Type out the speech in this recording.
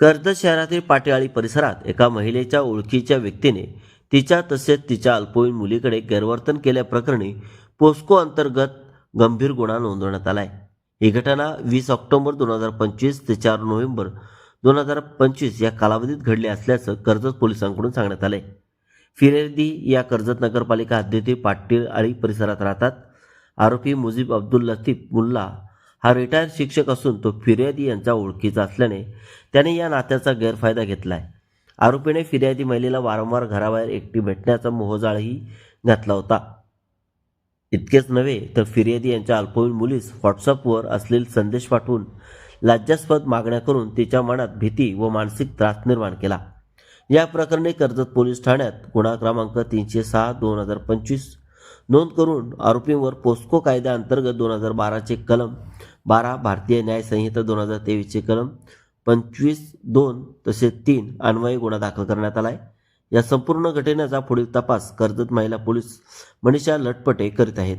कर्जत शहरातील पाटेआळी परिसरात एका महिलेच्या ओळखीच्या व्यक्तीने तिच्या तसेच तिच्या अल्पवयीन मुलीकडे गैरवर्तन केल्याप्रकरणी पोस्को अंतर्गत गंभीर गुन्हा नोंदवण्यात आला आहे ही घटना वीस ऑक्टोबर दोन हजार पंचवीस ते चार नोव्हेंबर दोन हजार पंचवीस या कालावधीत घडली असल्याचं कर्जत पोलिसांकडून सांगण्यात आलंय. फिरेदी या कर्जत नगरपालिका हद्दीतील पाटील आळी परिसरात राहतात. आरोपी मुजीब अब्दुल लतीफ मुल्ला हा रिटायर शिक्षक असून तो फिर्यादी यांचा ओळखीचा असल्याने त्याने या नात्याचा गैरफायदा घेतला आहे आरोपीने फिर्यादी महिलेला वारंवार घराबाहेर एकटी भेटण्याचा मोहजाळही घातला होता. इतकेच नव्हे तर फिर्यादी यांच्या अल्पवयीन मुलीस व्हॉट्सअपवर असलेले संदेश पाठवून लाज्यास्पद मागण्या करून तिच्या मनात भीती व मानसिक त्रास निर्माण केला. या प्रकरणी कर्जत पोलीस ठाण्यात गुन्हा क्रमांक तीनशे सहा दोन हजार पंचवीस नोंद करून आरोपींवर पोस्को कायद्याअंतर्गत दोन हजार बाराचे कलम बारा भारतीय न्याय संहिता दोन हजार तेवीसचे कलम पंचवीस दोन तसेच तीन अन्वयी गुन्हा दाखल करण्यात आला आहे या संपूर्ण घटनेचा पुढील तपास कर्जत महिला पोलीस मनीषा लटपटे करीत आहेत.